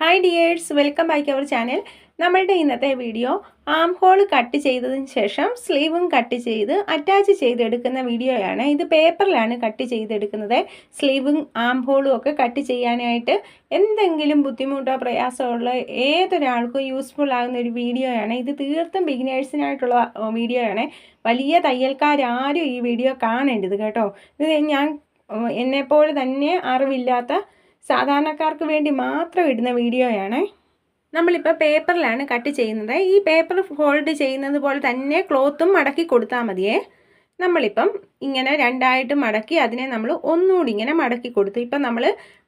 Hi dears welcome back our channel നമ്മളുടെ ഇന്നത്തെ video arm hole cut ചെയ്തതിന് ശേഷം സ്ലീവും കട്ട് ചെയ്ത് അറ്റാച്ച് ചെയ്തെടുക്കുന്ന വീഡിയോയാണ് ഇത് പേപ്പറിലാണ് കട്ട് ചെയ്തെടുക്കുന്നത്. സ്ലീവും ആം ഹോളും ഒക്കെ കട്ട് ചെയ്യാനായിട്ട് എന്തെങ്കിലും ബുദ്ധിമുട്ടോ പ്രയാസമോ ഉള്ള ഏതൊരാൾക്കും യൂസ്ഫുൾ ആകുന്ന ഒരു വീഡിയോയാണ് ഇത് തീർത്തും ബിഗിനേഴ്സിനായിട്ടുള്ള വീഡിയോയാണ് വലിയ തയ്യൽക്കാരും ഈ വീഡിയോ കാണേണ്ടത് കേട്ടോ. ഇത് ഞാൻ എന്നെപ്പോലെ തന്നെ അറിവില്ലാത്ത സാധാരണക്കാർക്ക് വേണ്ടി മാത്രം ഇടുന്ന വീഡിയോയാണ്. നമ്മളിപ്പോൾ പേപ്പറിലാണ് കട്ട് ചെയ്യുന്നത്. ഈ പേപ്പർ ഫോൾഡ് ചെയ്യുന്നത് പോലെ തന്നെ ക്ലോത്തും മടക്കി കൊടുത്താൽ മതിയേ. നമ്മളിപ്പം ഇങ്ങനെ രണ്ടായിട്ട് മടക്കി അതിനെ നമ്മൾ ഒന്നുകൂടി ഇങ്ങനെ മടക്കി കൊടുത്തു. ഇപ്പം നമ്മൾ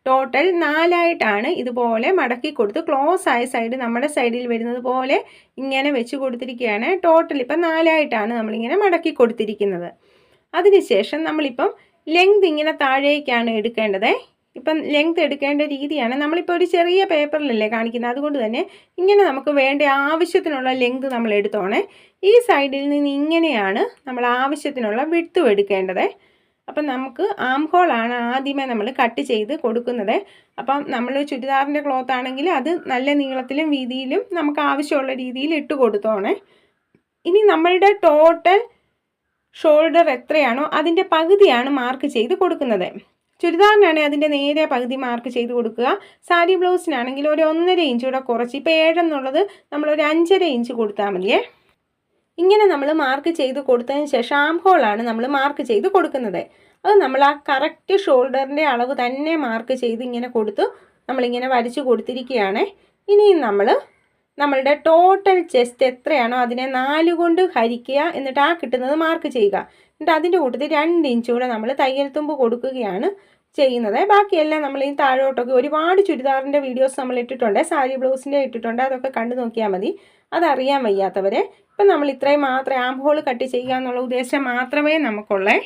ടോട്ടൽ നാലായിട്ടാണ് ഇതുപോലെ മടക്കി കൊടുത്ത് ക്ലോസ് ആയ സൈഡ് നമ്മുടെ സൈഡിൽ വരുന്നത് പോലെ ഇങ്ങനെ വെച്ച് കൊടുത്തിരിക്കുകയാണ്. ടോട്ടൽ ഇപ്പം നാലായിട്ടാണ് നമ്മളിങ്ങനെ മടക്കി കൊടുത്തിരിക്കുന്നത്. അതിനുശേഷം നമ്മളിപ്പം ലെങ്ത് ഇങ്ങനെ താഴേക്കാണ് എടുക്കേണ്ടത്. ഇപ്പം ലെങ്ത് എടുക്കേണ്ട രീതിയാണ്. നമ്മളിപ്പോൾ ഒരു ചെറിയ പേപ്പറിലല്ലേ കാണിക്കുന്നത്? അതുകൊണ്ട് തന്നെ ഇങ്ങനെ നമുക്ക് വേണ്ട ആവശ്യത്തിനുള്ള ലെങ്ത് നമ്മൾ എടുത്തോണേ. ഈ സൈഡിൽ നിന്ന് ഇങ്ങനെയാണ് നമ്മൾ ആവശ്യത്തിനുള്ള വിട്ടു എടുക്കേണ്ടത്. അപ്പം നമുക്ക് ആം ഹോളാണ് ആദ്യമേ നമ്മൾ കട്ട് ചെയ്ത് കൊടുക്കുന്നത്. അപ്പം നമ്മൾ ചുരിദാറിന്റെ ക്ലോത്ത് ആണെങ്കിൽ അത് നല്ല നീളത്തിലും വീതിയിലും നമുക്ക് ആവശ്യമുള്ള രീതിയിൽ ഇട്ട് കൊടുത്തോണേ. ഇനി നമ്മളുടെ ടോട്ടൽ ഷോൾഡർ എത്രയാണോ അതിന്റെ പകുതിയാണ് മാർക്ക് ചെയ്ത് കൊടുക്കുന്നത്. ചുരിദാറിനാണെങ്കിൽ അതിന്റെ നേരെ പകുതി മാർക്ക് ചെയ്ത് കൊടുക്കുക. സാരി ബ്ലൗസിനാണെങ്കിൽ ഒരു ഒന്നര ഇഞ്ച് കൂടെ കുറച്ച്. ഇപ്പോൾ ഏഴെന്നുള്ളത് നമ്മളൊരു അഞ്ചര ഇഞ്ച് കൊടുത്താൽ മതിയേ. ഇങ്ങനെ നമ്മൾ മാർക്ക് ചെയ്ത് കൊടുത്തതിന് ശേഷം ആം ഹോളാണ് നമ്മൾ മാർക്ക് ചെയ്ത് കൊടുക്കുന്നത്. അത് നമ്മൾ ആ കറക്റ്റ് ഷോൾഡറിന്റെ അളവ് തന്നെ മാർക്ക് ചെയ്ത് ഇങ്ങനെ കൊടുത്തു നമ്മളിങ്ങനെ വരച്ച് കൊടുത്തിരിക്കുകയാണ്. ഇനിയും നമ്മൾ നമ്മളുടെ ടോട്ടൽ ചെസ്റ്റ് എത്രയാണോ അതിനെ നാല് കൊണ്ട് ഹരിക്കുക എന്നിട്ട് ആ കിട്ടുന്നത് മാർക്ക് ചെയ്യുക. എന്നിട്ട് അതിന്റെ കൂട്ടത്തിൽ രണ്ട് ഇഞ്ച് കൂടെ നമ്മൾ തയ്യൽ തുമ്പ് കൊടുക്കുകയാണ് ചെയ്യുന്നത്. ബാക്കിയെല്ലാം നമ്മൾ ഈ താഴോട്ടൊക്കെ ഒരുപാട് ചുരിദാറിന്റെ വീഡിയോസ് നമ്മൾ ഇട്ടിട്ടുണ്ട്. സാരി ബ്ലൗസിന്റെ ഇട്ടിട്ടുണ്ട്. അതൊക്കെ കണ്ടു നോക്കിയാൽ മതി. അതറിയാൻ വയ്യാത്തവരെ. ഇപ്പം നമ്മൾ ഇത്രയും മാത്രം ആം ഹോൾ കട്ട് ചെയ്യുക എന്നുള്ള ഉദ്ദേശം മാത്രമേ നമുക്കുള്ളേ.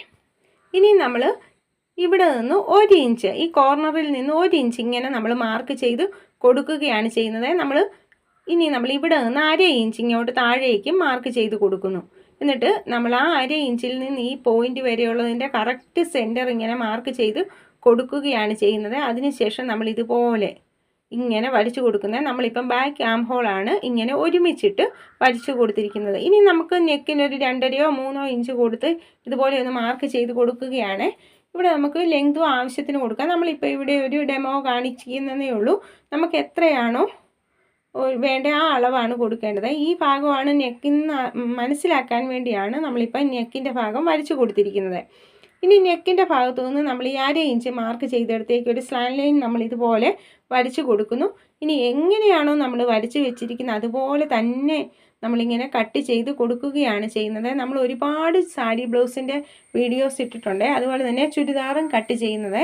ഇനി നമ്മൾ ഇവിടെ നിന്ന് ഒരു ഇഞ്ച് ഈ കോർണറിൽ നിന്ന് ഒരു ഇഞ്ച് ഇങ്ങനെ നമ്മൾ മാർക്ക് ചെയ്ത് കൊടുക്കുകയാണ് ചെയ്യുന്നത്. നമ്മൾ ഇനി നമ്മൾ ഇവിടെ നിന്ന് അര ഇഞ്ച് ഇങ്ങോട്ട് താഴേക്കും മാർക്ക് ചെയ്ത് കൊടുക്കുന്നു. എന്നിട്ട് നമ്മൾ ആ അര ഇഞ്ചിൽ നിന്ന് ഈ പോയിന്റ് വരെയുള്ളതിന്റെ കറക്റ്റ് സെന്റർ ഇങ്ങനെ മാർക്ക് ചെയ്ത് കൊടുക്കുകയാണ് ചെയ്യുന്നത്. അതിനുശേഷം നമ്മൾ ഇതുപോലെ ഇങ്ങനെ വരച്ചു കൊടുക്കുന്നത്. നമ്മളിപ്പം ബാക്ക് ആം ഹോളാണ് ഇങ്ങനെ ഒരുമിച്ചിട്ട് വരച്ചു കൊടുത്തിരിക്കുന്നത്. ഇനി നമുക്ക് നെക്കിനൊരു രണ്ടരയോ മൂന്നോ ഇഞ്ച് കൊടുത്ത് ഇതുപോലെ ഒന്ന് മാർക്ക് ചെയ്ത് കൊടുക്കുകയാണ്. ഇവിടെ നമുക്ക് ലെങ്തും ആവശ്യത്തിന് കൊടുക്കാം. നമ്മളിപ്പോൾ ഇവിടെ ഒരു ഡെമോ കാണിക്കുന്നതേ ഉള്ളൂ. നമുക്ക് എത്രയാണോ വേണ്ട ആ അളവാണ് കൊടുക്കേണ്ടത്. ഈ ഭാഗമാണ് നെക്കിന്ന് മനസ്സിലാക്കാൻ വേണ്ടിയാണ് നമ്മളിപ്പോൾ നെക്കിന്റെ ഭാഗം വരച്ചു കൊടുത്തിരിക്കുന്നത്. ഇനി നെക്കിന്റെ ഭാഗത്തു നിന്ന് നമ്മൾ ഈ അര ഇഞ്ച് മാർക്ക് ചെയ്തെടുത്തേക്ക് ഒരു സ്ലാൻ ലൈൻ നമ്മൾ ഇതുപോലെ വരച്ചു കൊടുക്കുന്നു. ഇനി എങ്ങനെയാണോ നമ്മൾ വരച്ച് വെച്ചിരിക്കുന്നത് അതുപോലെ തന്നെ നമ്മളിങ്ങനെ കട്ട് ചെയ്ത് കൊടുക്കുകയാണ് ചെയ്യുന്നത്. നമ്മൾ ഒരുപാട് സാരി ബ്ലൗസിന്റെ വീഡിയോസ് ഇട്ടിട്ടുണ്ട്. അതുപോലെ തന്നെ ചുരിദാറും കട്ട് ചെയ്യുന്നത്.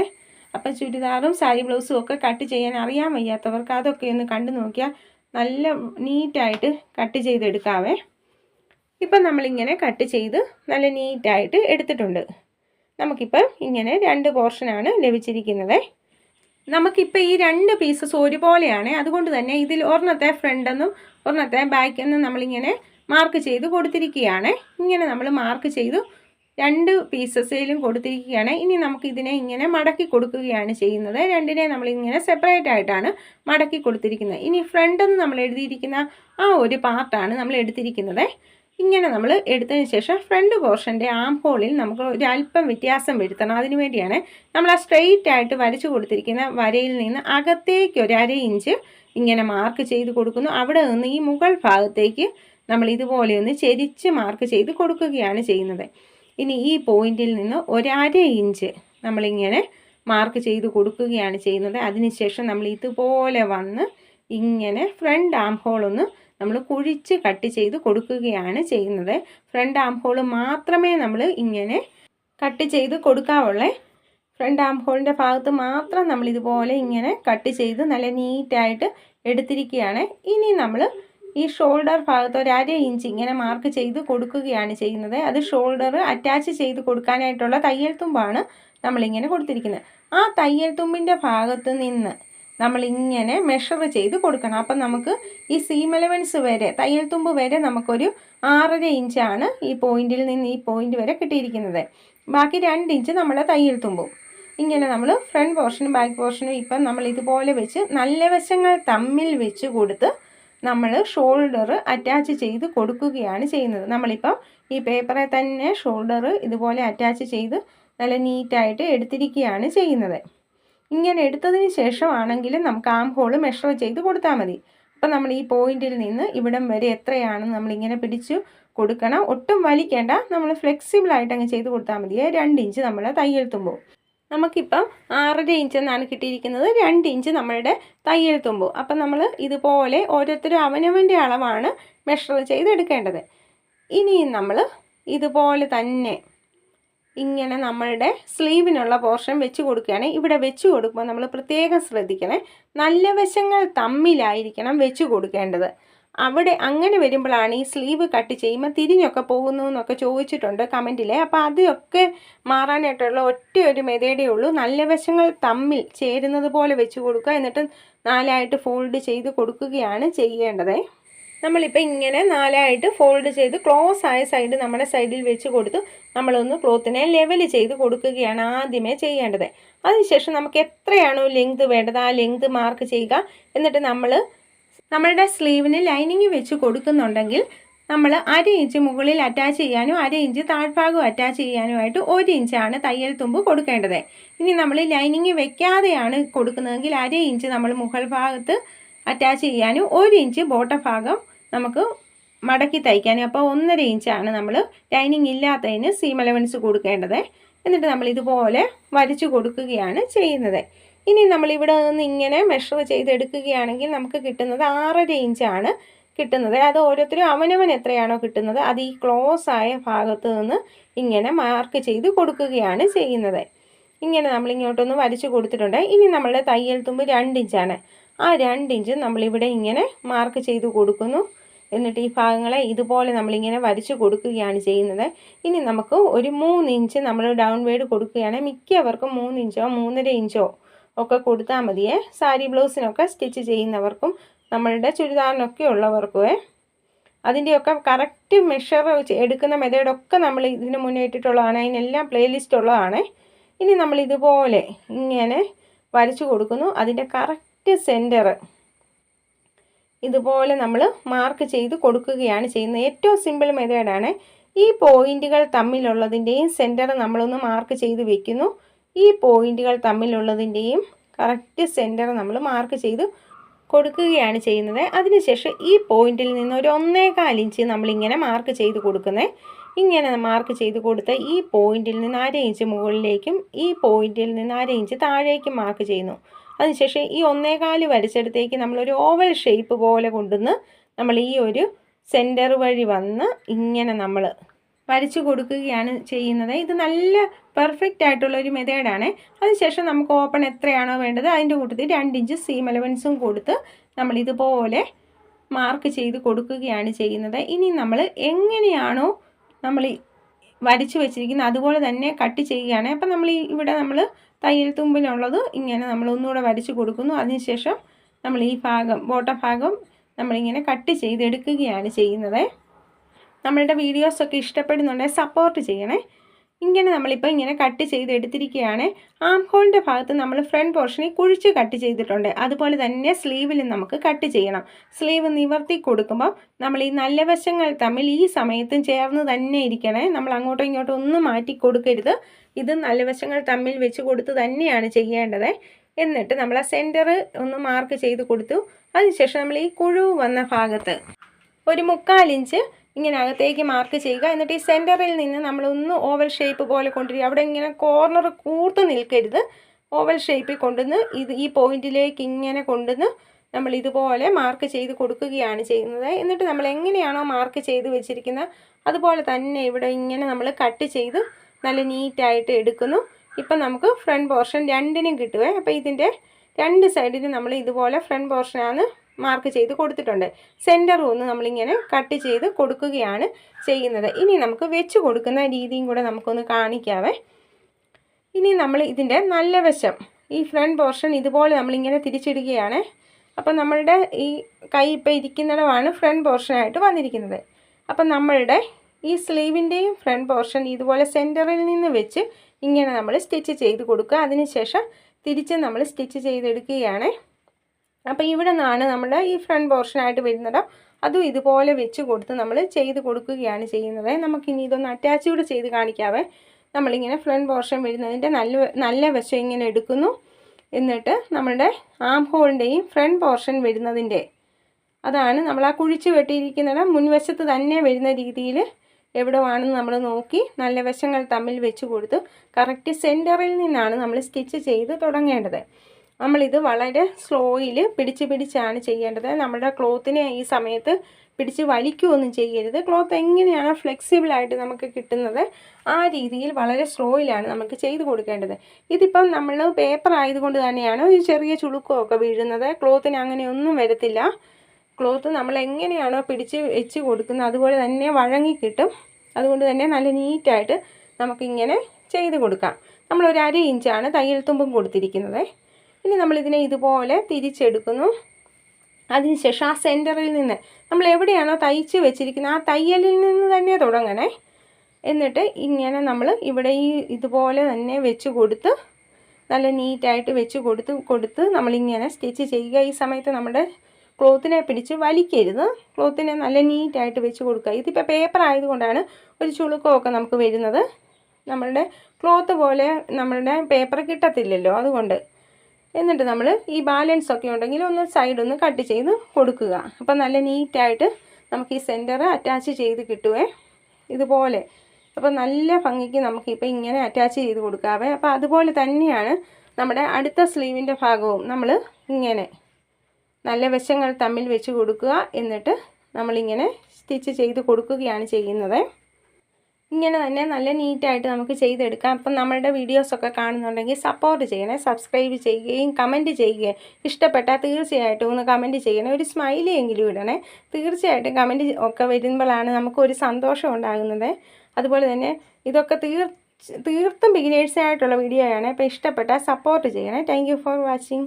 അപ്പം ചുരിദാറും സാരി ബ്ലൗസും ഒക്കെ കട്ട് ചെയ്യാൻ അറിയാൻ വയ്യാത്തവർക്ക് അതൊക്കെ ഒന്ന് കണ്ടു നോക്കിയാൽ നല്ല നീറ്റായിട്ട് കട്ട് ചെയ്തെടുക്കാവേ. ഇപ്പം നമ്മളിങ്ങനെ കട്ട് ചെയ്ത് നല്ല നീറ്റായിട്ട് എടുത്തിട്ടുണ്ട്. നമുക്കിപ്പം ഇങ്ങനെ രണ്ട് പോർഷനാണ് ലഭിച്ചിരിക്കുന്നത്. നമുക്കിപ്പോൾ ഈ രണ്ട് പീസസ് ഒരുപോലെയാണ്. അതുകൊണ്ട് തന്നെ ഇതിൽ ഒരെണ്ണത്തെ ഫ്രണ്ടെന്നും ഒരെണ്ണത്തെ ബാക്കെന്നും നമ്മളിങ്ങനെ മാർക്ക് ചെയ്ത് കൊടുത്തിരിക്കുകയാണ്. ഇങ്ങനെ നമ്മൾ മാർക്ക് ചെയ്തു രണ്ട് പീസസേലും കൊടുത്തിരിക്കുകയാണ്. ഇനി നമുക്ക് ഇതിനെ ഇങ്ങനെ മടക്കി കൊടുക്കുകയാണ് ചെയ്യുന്നത്. രണ്ടിനെ നമ്മൾ ഇങ്ങനെ സെപ്പറേറ്റ് ആയിട്ടാണ് മടക്കി കൊടുത്തിരിക്കുന്നത്. ഇനി ഫ്രണ്ടെന്ന് നമ്മൾ എഴുതിയിരിക്കുന്ന ആ ഒരു പാർട്ടാണ് നമ്മൾ എടുത്തിരിക്കുന്നത്. ഇങ്ങനെ നമ്മൾ എടുത്തതിന് ശേഷം ഫ്രണ്ട് പോർഷന്റെ ആം ഹോളിൽ നമുക്ക് ഒരു അല്പം വ്യത്യാസം വരുത്തണം. അതിനുവേണ്ടിയാണ് നമ്മൾ ആ സ്ട്രെയിറ്റ് ആയിട്ട് വരച്ചു കൊടുത്തിരിക്കുന്ന വരയിൽ നിന്ന് അകത്തേക്ക് ഒരു അര ഇഞ്ച് ഇങ്ങനെ മാർക്ക് ചെയ്ത് കൊടുക്കുന്നു. അവിടെ നിന്ന് ഈ മുകൾ ഭാഗത്തേക്ക് നമ്മൾ ഇതുപോലെ ഒന്ന് ചെരിച്ച് മാർക്ക് ചെയ്ത് കൊടുക്കുകയാണ് ചെയ്യുന്നത്. ഇനി ഈ പോയിന്റിൽ നിന്ന് ഒരര ഇഞ്ച് നമ്മളിങ്ങനെ മാർക്ക് ചെയ്ത് കൊടുക്കുകയാണ് ചെയ്യുന്നത്. അതിനുശേഷം നമ്മൾ ഇതുപോലെ വന്ന് ഇങ്ങനെ ഫ്രണ്ട് ആം ഹോൾ ഒന്ന് നമ്മൾ കുഴിച്ച് കട്ട് ചെയ്ത് കൊടുക്കുകയാണ് ചെയ്യുന്നത്. ഫ്രണ്ട് ആം ഹോൾ മാത്രമേ നമ്മൾ ഇങ്ങനെ കട്ട് ചെയ്ത് കൊടുക്കാവുള്ളേ. ഫ്രണ്ട് ആം ഹോളിന്റെ ഭാഗത്ത് മാത്രം നമ്മൾ ഇതുപോലെ ഇങ്ങനെ കട്ട് ചെയ്ത് നല്ല നീറ്റായിട്ട് എടുത്തിരിക്കുകയാണ്. ഇനി നമ്മൾ ഈ ഷോൾഡർ ഭാഗത്ത് ഒരു അര ഇഞ്ച് ഇങ്ങനെ മാർക്ക് ചെയ്ത് കൊടുക്കുകയാണ് ചെയ്യുന്നത്. അത് ഷോൾഡർ അറ്റാച്ച് ചെയ്ത് കൊടുക്കാനായിട്ടുള്ള തയ്യൽ തുമ്പാണ് നമ്മളിങ്ങനെ കൊടുത്തിരിക്കുന്നത്. ആ തയ്യൽ തുമ്പിന്റെ ഭാഗത്ത് നിന്ന് നമ്മളിങ്ങനെ മെഷർ ചെയ്ത് കൊടുക്കണം. അപ്പം നമുക്ക് ഈ സീം എലവൻസ് വരെ തയ്യൽ തുമ്പ് വരെ നമുക്കൊരു ആറര ഇഞ്ചാണ് ഈ പോയിന്റിൽ നിന്ന് ഈ പോയിന്റ് വരെ കിട്ടിയിരിക്കുന്നത്. ബാക്കി രണ്ട് ഇഞ്ച് നമ്മളെ തയ്യൽ തുമ്പും. ഇങ്ങനെ നമ്മൾ ഫ്രണ്ട് പോർഷനും ബാക്ക് പോർഷനും ഇപ്പം നമ്മൾ ഇതുപോലെ വെച്ച് നല്ല വശങ്ങൾ തമ്മിൽ വെച്ച് കൊടുത്ത് നമ്മൾ ഷോൾഡർ അറ്റാച്ച് ചെയ്ത് കൊടുക്കുകയാണ് ചെയ്യുന്നത്. നമ്മളിപ്പം ഈ പേപ്പറെ തന്നെ ഷോൾഡർ ഇതുപോലെ അറ്റാച്ച് ചെയ്ത് നല്ല നീറ്റായിട്ട് എടുത്തിരിക്കുകയാണ് ചെയ്യുന്നത്. ഇങ്ങനെ എടുത്തതിന് ശേഷമാണെങ്കിൽ നമുക്ക് ആം ഹോൾ മെഷർ ചെയ്ത് കൊടുത്താൽ മതി. അപ്പം നമ്മൾ ഈ പോയിന്റിൽ നിന്ന് ഇവിടം വരെ എത്രയാണെന്ന് നമ്മളിങ്ങനെ പിടിച്ചു കൊടുക്കണം. ഒട്ടും വലിക്കേണ്ട നമ്മൾ ഫ്ലെക്സിബിൾ ആയിട്ട് അങ്ങ് ചെയ്ത് കൊടുത്താൽ മതിയേ. രണ്ട് ഇഞ്ച് നമ്മൾ തയ്യൽ തുമ്പും. നമുക്കിപ്പം ആറര ഇഞ്ച് എന്നാണ് കിട്ടിയിരിക്കുന്നത്. രണ്ട് ഇഞ്ച് നമ്മളുടെ തയ്യൽ തുമ്പു. അപ്പം നമ്മൾ ഇതുപോലെ ഓരോരുത്തരും അവനവന്റെ അളവാണ് മെഷർ ചെയ്തെടുക്കേണ്ടത്. ഇനിയും നമ്മൾ ഇതുപോലെ തന്നെ ഇങ്ങനെ നമ്മളുടെ സ്ലീവിനുള്ള പോർഷൻ വെച്ച് കൊടുക്കുകയാണ്. ഇവിടെ വെച്ച് കൊടുക്കുമ്പോൾ നമ്മൾ പ്രത്യേകം ശ്രദ്ധിക്കണേ. നല്ല വശങ്ങൾ തമ്മിലായിരിക്കണം വെച്ച് കൊടുക്കേണ്ടത്. അവിടെ അങ്ങനെ വരുമ്പോഴാണ് ഈ സ്ലീവ് കട്ട് ചെയ്യുമ്പോൾ തിരിഞ്ഞൊക്കെ പോകുന്നു എന്നൊക്കെ ചോദിച്ചിട്ടുണ്ട് കമന്റിൽ അപ്പോൾ അതൊക്കെ മാറാനായിട്ടുള്ള ഒറ്റ ഒരു മെതേഡേ ഉള്ളൂ. നല്ല വശങ്ങൾ തമ്മിൽ ചേരുന്നത് പോലെ വെച്ച് കൊടുക്കുക. എന്നിട്ട് നാലായിട്ട് ഫോൾഡ് ചെയ്ത് കൊടുക്കുകയാണ് ചെയ്യേണ്ടത്. നമ്മളിപ്പോൾ ഇങ്ങനെ നാലായിട്ട് ഫോൾഡ് ചെയ്ത് ക്ലോസ് ആയ സൈഡ് നമ്മുടെ സൈഡിൽ വെച്ച് കൊടുത്ത്. നമ്മളൊന്ന് ക്ലോത്തിനെ ലെവൽ ചെയ്ത് കൊടുക്കുകയാണ് ആദ്യമേ ചെയ്യേണ്ടത്. അതിനുശേഷം നമുക്ക് എത്രയാണോ ലെങ്ത് വേണ്ടത് ആ ലെങ്ത് മാർക്ക് ചെയ്യുക. എന്നിട്ട് നമ്മൾ നമ്മളുടെ സ്ലീവിന് ലൈനിങ് വെച്ച് കൊടുക്കുന്നുണ്ടെങ്കിൽ നമ്മൾ അര ഇഞ്ച് മുകളിൽ അറ്റാച്ച് ചെയ്യാനും അര ഇഞ്ച് താഴ്ഭാഗം അറ്റാച്ച് ചെയ്യാനുമായിട്ട് ഒരു ഇഞ്ചാണ് തയ്യൽ തുമ്പ് കൊടുക്കേണ്ടത്. ഇനി നമ്മൾ ലൈനിങ് വെക്കാതെയാണ് കൊടുക്കുന്നതെങ്കിൽ അര ഇഞ്ച് നമ്മൾ മുകൾ ഭാഗത്ത് അറ്റാച്ച് ചെയ്യാനും ഒരു ഇഞ്ച് ബോട്ട ഭാഗം നമുക്ക് മടക്കി തയ്ക്കാനും. അപ്പോൾ ഒന്നര ഇഞ്ചാണ് നമ്മൾ ലൈനിങ് ഇല്ലാത്തതിന് സീം അലവൻസ് കൊടുക്കേണ്ടത്. എന്നിട്ട് നമ്മൾ ഇതുപോലെ വരച്ചു കൊടുക്കുകയാണ് ചെയ്യുന്നത്. ഇനി നമ്മൾ ഇവിടെ നിന്ന് ഇങ്ങനെ മെഷർ ചെയ്തെടുക്കുകയാണെങ്കിൽ നമുക്ക് കിട്ടുന്നത് ആറര ഇഞ്ചാണ് കിട്ടുന്നത്. അത് ഓരോരുത്തരും അവനവൻ എത്രയാണോ കിട്ടുന്നത് അത് ഈ ക്ലോസ് ആയ ഭാഗത്ത് നിന്ന് ഇങ്ങനെ മാർക്ക് ചെയ്ത് കൊടുക്കുകയാണ് ചെയ്യുന്നത്. ഇങ്ങനെ നമ്മൾ ഇങ്ങോട്ടൊന്ന് വരച്ചു കൊടുത്തിട്ടുണ്ട്. ഇനി നമ്മളുടെ തയ്യൽ തുമ്പ് രണ്ട് ഇഞ്ചാണ് ആ രണ്ട് ഇഞ്ച് നമ്മളിവിടെ ഇങ്ങനെ മാർക്ക് ചെയ്ത് കൊടുക്കുന്നു. എന്നിട്ട് ഈ ഭാഗങ്ങളെ ഇതുപോലെ നമ്മളിങ്ങനെ വരച്ചു കൊടുക്കുകയാണ് ചെയ്യുന്നത്. ഇനി നമുക്ക് ഒരു മൂന്ന് ഇഞ്ച് നമ്മൾ ഡൗൺ വേഡ് കൊടുക്കുകയാണെങ്കിൽ മിക്കവർക്കും മൂന്ന് ഇഞ്ചോ മൂന്നര ഇഞ്ചോ ഒക്കെ കൊടുത്താൽ മതിയേ. സാരി ബ്ലൗസിനൊക്കെ സ്റ്റിച്ച് ചെയ്യുന്നവർക്കും നമ്മളുടെ ചുരിദാറിനൊക്കെ ഉള്ളവർക്കുമേ അതിന്റെയൊക്കെ കറക്റ്റ് മെഷർ എടുക്കുന്ന മെത്തേഡൊക്കെ നമ്മൾ ഇതിന് മുന്നേ ഇട്ടിട്ടുള്ളതാണ്. അതിനെല്ലാം പ്ലേലിസ്റ്റ് ഉള്ളതാണ്. ഇനി നമ്മൾ ഇതുപോലെ ഇങ്ങനെ വരച്ചു കൊടുക്കുന്നു. അതിന്റെ കറക്റ്റ് സെന്റർ ഇതുപോലെ നമ്മൾ മാർക്ക് ചെയ്ത് കൊടുക്കുകയാണ് ചെയ്യുന്നത്. ഏറ്റവും സിമ്പിൾ മെത്തേഡാണ് ഈ പോയിന്റുകൾ തമ്മിലുള്ളതിന്റെയും സെന്റർ നമ്മളൊന്ന് മാർക്ക് ചെയ്ത് വെക്കുന്നു. ഈ പോയിന്റുകൾ തമ്മിലുള്ളതിന്റെയും കറക്റ്റ് സെന്റർ നമ്മൾ മാർക്ക് ചെയ്ത് കൊടുക്കുകയാണ് ചെയ്യുന്നത്. അതിനുശേഷം ഈ പോയിന്റിൽ നിന്ന് ഒരു ഒന്നേകാൽ ഇഞ്ച് നമ്മളിങ്ങനെ മാർക്ക് ചെയ്ത് കൊടുക്കുന്നത് ഇങ്ങനെ മാർക്ക് ചെയ്ത് കൊടുത്ത ഈ പോയിന്റിൽ നിന്ന് അര ഇഞ്ച് മുകളിലേക്കും ഈ പോയിന്റിൽ നിന്ന് അര ഇഞ്ച് താഴേക്കും മാർക്ക് ചെയ്യുന്നു. അതിനുശേഷം ഈ ഒന്നേകാൽ വരച്ചെടുത്തേക്ക് നമ്മളൊരു ഓവൽ ഷേപ്പ് പോലെ കൊണ്ടുവന്ന് നമ്മൾ ഈ ഒരു സെന്റർ വഴി വന്ന് ഇങ്ങനെ നമ്മൾ വരച്ചു കൊടുക്കുകയാണ് ചെയ്യുന്നത്. ഇത് നല്ല പെർഫെക്റ്റ് ആയിട്ടുള്ള ഒരു മെത്തേഡാണ് അതിനുശേഷം നമുക്ക് ഓപ്പൺ എത്രയാണോ വേണ്ടത് അതിന്റെ കൂട്ടത്തിൽ രണ്ട് ഇഞ്ച് സീം അലവൻസും കൊടുത്ത് നമ്മൾ ഇതുപോലെ മാർക്ക് ചെയ്ത് കൊടുക്കുകയാണ് ചെയ്യുന്നത്. ഇനി നമ്മൾ എങ്ങനെയാണോ നമ്മൾ വരച്ചു വെച്ചിരിക്കുന്നത് അതുപോലെ തന്നെ കട്ട് ചെയ്യുകയാണ്. അപ്പം നമ്മൾ ഇവിടെ നമ്മൾ തയ്യൽ തുമ്പിലുള്ളത് ഇങ്ങനെ നമ്മൾ ഒന്നുകൂടെ വരച്ച് കൊടുക്കുന്നു. അതിനുശേഷം നമ്മൾ ഈ ഭാഗം ബോട്ട ഭാഗം നമ്മളിങ്ങനെ കട്ട് ചെയ്തെടുക്കുകയാണ് ചെയ്യുന്നത്. നമ്മളുടെ വീഡിയോസൊക്കെ ഇഷ്ടപ്പെടുന്നുണ്ടെങ്കിൽ സപ്പോർട്ട് ചെയ്യണേ. ഇങ്ങനെ നമ്മളിപ്പോൾ ഇങ്ങനെ കട്ട് ചെയ്ത് എടുത്തിരിക്കുകയാണ് ആം ഹോളിന്റെ ഭാഗത്ത് നമ്മൾ ഫ്രണ്ട് പോർഷനിൽ കുഴിച്ച് കട്ട് ചെയ്തിട്ടുണ്ട്. അതുപോലെ തന്നെ സ്ലീവിൽ നമുക്ക് കട്ട് ചെയ്യണം. സ്ലീവ് നിവർത്തി കൊടുക്കുമ്പോൾ നമ്മൾ ഈ നല്ല വശങ്ങൾ തമ്മിൽ ഈ സമയത്തും ചേർന്ന് തന്നെ ഇരിക്കണേ. നമ്മൾ അങ്ങോട്ടും ഇങ്ങോട്ടും ഒന്നും മാറ്റി കൊടുക്കരുത്. ഇത് നല്ല വശങ്ങൾ തമ്മിൽ വെച്ച് കൊടുത്ത് തന്നെയാണ് ചെയ്യേണ്ടത്. എന്നിട്ട് നമ്മൾ ആ സെന്റർ ഒന്ന് മാർക്ക് ചെയ്ത് കൊടുത്തു. അതിനുശേഷം നമ്മൾ ഈ കുഴു വന്ന ഭാഗത്ത് ഒരു മുക്കാലിഞ്ച് ഇങ്ങനെ അകത്തേക്ക് മാർക്ക് ചെയ്യുക. എന്നിട്ട് ഈ സെന്ററിൽ നിന്ന് നമ്മൾ ഒന്ന് ഓവൽ ഷേപ്പ് പോലെ കൊണ്ടുവരിക. അവിടെ ഇങ്ങനെ കോർണർ കൂർത്ത് നിൽക്കരുത്. ഓവൽ ഷേപ്പിൽ കൊണ്ടുവന്ന് ഇത് ഈ പോയിന്റിലേക്ക് ഇങ്ങനെ കൊണ്ടുവന്ന് നമ്മൾ ഇതുപോലെ മാർക്ക് ചെയ്ത് കൊടുക്കുകയാണ് ചെയ്യുന്നത്. എന്നിട്ട് നമ്മൾ എങ്ങനെയാണോ മാർക്ക് ചെയ്ത് വെച്ചിരിക്കുന്നത്? അതുപോലെ തന്നെ ഇവിടെ ഇങ്ങനെ നമ്മൾ കട്ട് ചെയ്ത് നല്ല നീറ്റായിട്ട് എടുക്കുന്നു. ഇപ്പം നമുക്ക് ഫ്രണ്ട് പോർഷൻ രണ്ടിനും കിട്ടുവേ. അപ്പോൾ ഇതിന്റെ രണ്ട് സൈഡിലും നമ്മൾ ഇതുപോലെ ഫ്രണ്ട് പോർഷനാണ് മാർക്ക് ചെയ്ത് കൊടുത്തിട്ടുണ്ട്. സെന്ററും ഒന്ന് നമ്മളിങ്ങനെ കട്ട് ചെയ്ത് കൊടുക്കുകയാണ് ചെയ്യുന്നത്. ഇനി നമുക്ക് വെച്ച് കൊടുക്കുന്ന രീതിയും കൂടെ നമുക്കൊന്ന് കാണിക്കാവേ. ഇനി നമ്മൾ ഇതിന്റെ നല്ല വശം ഈ ഫ്രണ്ട് പോർഷൻ ഇതുപോലെ നമ്മളിങ്ങനെ തിരിച്ചിടുകയാണ്. അപ്പം നമ്മളുടെ ഈ കൈ ഇപ്പോൾ ഇരിക്കുന്നിടമാണ് ഫ്രണ്ട് പോർഷനായിട്ട് വന്നിരിക്കുന്നത്. അപ്പം നമ്മളുടെ ഈ സ്ലീവിന്റെയും ഫ്രണ്ട് പോർഷൻ ഇതുപോലെ സെന്ററിൽ നിന്ന് വെച്ച് ഇങ്ങനെ നമ്മൾ സ്റ്റിച്ച് ചെയ്ത് കൊടുക്കുക. അതിനുശേഷം തിരിച്ച് നമ്മൾ സ്റ്റിച്ച് ചെയ്തെടുക്കുകയാണ്. അപ്പോൾ ഇവിടെ നിന്നാണ് നമ്മൾ ഈ ഫ്രണ്ട് പോർഷനായിട്ട് വരുന്നത്. അതും ഇതുപോലെ വെച്ച് കൊടുത്ത് നമ്മൾ ചെയ്ത് കൊടുക്കുകയാണ് ചെയ്യുന്നത്. നമുക്കിനി ഇതൊന്ന് അറ്റാച്ച് കൂടെ ചെയ്ത് കാണിക്കാവേ. നമ്മളിങ്ങനെ ഫ്രണ്ട് പോർഷൻ വരുന്നതിന്റെ നല്ല നല്ല വശം ഇങ്ങനെ എടുക്കുന്നു. എന്നിട്ട് നമ്മളുടെ ആം ഹോളിന്റെയും ഫ്രണ്ട് പോർഷൻ വരുന്നതിന്റെ അതാണ് നമ്മൾ ആ കുഴിച്ച് വെട്ടിയിരിക്കുന്നിടം മുൻവശത്ത് തന്നെ വരുന്ന രീതിയിൽ എവിടെ ആണെന്ന് നമ്മൾ നോക്കി നല്ല വശങ്ങൾ തമ്മിൽ വെച്ച് കൊടുത്ത് കറക്റ്റ് സെന്ററിൽ നിന്നാണ് നമ്മൾ സ്റ്റിച്ച് ചെയ്ത് തുടങ്ങേണ്ടത്. നമ്മളിത് വളരെ സ്ലോയിൽ പിടിച്ച് പിടിച്ചാണ് ചെയ്യേണ്ടത്. നമ്മുടെ ക്ലോത്തിനെ ഈ സമയത്ത് പിടിച്ച് വലിക്കുകയൊന്നും ചെയ്യരുത്. ക്ലോത്ത് എങ്ങനെയാണ് ഫ്ലെക്സിബിളായിട്ട് നമുക്ക് കിട്ടുന്നത്? ആ രീതിയിൽ വളരെ സ്ലോയിലാണ് നമുക്ക് ചെയ്ത് കൊടുക്കേണ്ടത്. ഇതിപ്പം നമ്മൾ പേപ്പർ ആയതുകൊണ്ട് തന്നെയാണ് ഒരു ചെറിയ ചുളുക്കമൊക്കെ വീഴുന്നത്. ക്ലോത്തിന് അങ്ങനെയൊന്നും വരത്തില്ല. ക്ലോത്ത് നമ്മൾ എങ്ങനെയാണോ പിടിച്ച് വെച്ച് കൊടുക്കുന്നത് അതുപോലെ തന്നെ വഴങ്ങി കിട്ടും. അതുകൊണ്ട് തന്നെ നല്ല നീറ്റായിട്ട് നമുക്കിങ്ങനെ ചെയ്ത് കൊടുക്കാം. നമ്മളൊരു അര ഇഞ്ചാണ് തയ്യൽ തുമ്പും കൊടുത്തിരിക്കുന്നത്. ഇനി നമ്മളിതിനെ ഇതുപോലെ തിരിച്ചെടുക്കുന്നു. അതിനുശേഷം ആ സെന്ററിൽ നിന്ന് നമ്മൾ എവിടെയാണോ തയ്ച്ച് വെച്ചിരിക്കുന്നത് ആ തയ്യലിൽ നിന്ന് തന്നെ തുടങ്ങണേ. എന്നിട്ട് ഇങ്ങനെ നമ്മൾ ഇവിടെ ഈ ഇതുപോലെ തന്നെ വെച്ച് കൊടുത്ത് നല്ല നീറ്റായിട്ട് വെച്ച് കൊടുത്ത് കൊടുത്ത് നമ്മളിങ്ങനെ സ്റ്റിച്ച് ചെയ്യുക. ഈ സമയത്ത് നമ്മുടെ ക്ലോത്തിനെ പിടിച്ച് വലിക്കരുത്. ക്ലോത്തിനെ നല്ല നീറ്റായിട്ട് വെച്ച് കൊടുക്കുക. ഇതിപ്പോൾ പേപ്പർ ആയതുകൊണ്ടാണ് ഒരു ചുളുക്കമൊക്കെ നമുക്ക് വരുന്നത്. നമ്മളുടെ ക്ലോത്ത് പോലെ നമ്മളുടെ പേപ്പർ കിട്ടത്തില്ലല്ലോ. അതുകൊണ്ട് എന്നിട്ട് നമ്മൾ ഈ ബാലൻസ് ഒക്കെ ഉണ്ടെങ്കിൽ ഒന്ന് സൈഡ് ഒന്ന് കട്ട് ചെയ്ത് കൊടുക്കുക. അപ്പം നല്ല നീറ്റായിട്ട് നമുക്ക് ഈ സെന്റർ അറ്റാച്ച് ചെയ്ത് കിട്ടുവേ. ഇതുപോലെ. അപ്പോൾ നല്ല ഭംഗിക്ക് നമുക്കിപ്പോൾ ഇങ്ങനെ അറ്റാച്ച് ചെയ്ത് കൊടുക്കാവേ. അപ്പോൾ അതുപോലെ തന്നെയാണ് നമ്മുടെ അടുത്ത സ്ലീവിന്റെ ഭാഗവും നമ്മൾ ഇങ്ങനെ. നല്ല വശങ്ങൾ തമ്മിൽ വെച്ച് കൊടുക്കുക. എന്നിട്ട് നമ്മളിങ്ങനെ സ്റ്റിച്ച് ചെയ്ത് കൊടുക്കുകയാണ് ചെയ്യുന്നത്. ഇങ്ങനെ തന്നെ നല്ല നീറ്റായിട്ട് നമുക്ക് ചെയ്തെടുക്കാം. അപ്പം നമ്മളുടെ വീഡിയോസൊക്കെ കാണുന്നുണ്ടെങ്കിൽ സപ്പോർട്ട് ചെയ്യണേ സബ്സ്ക്രൈബ് ചെയ്യുകയും കമന്റ് ചെയ്യുകയും ഇഷ്ടപ്പെട്ടാൽ തീർച്ചയായിട്ടും ഒന്ന് കമന്റ് ചെയ്യണേ ഒരു സ്മൈലി എങ്കിലും ഇടണേ. തീർച്ചയായിട്ടും കമന്റ് ഒക്കെ വരുമ്പോഴാണ് നമുക്കൊരു സന്തോഷം ഉണ്ടാകുന്നത്. അതുപോലെ തന്നെ ഇതൊക്കെ തീർ തീർത്തും ബിഗിനേഴ്സായിട്ടുള്ള വീഡിയോ ആണ്. അപ്പോൾ ഇഷ്ടപ്പെട്ടാൽ സപ്പോർട്ട് ചെയ്യണേ. Thank for watching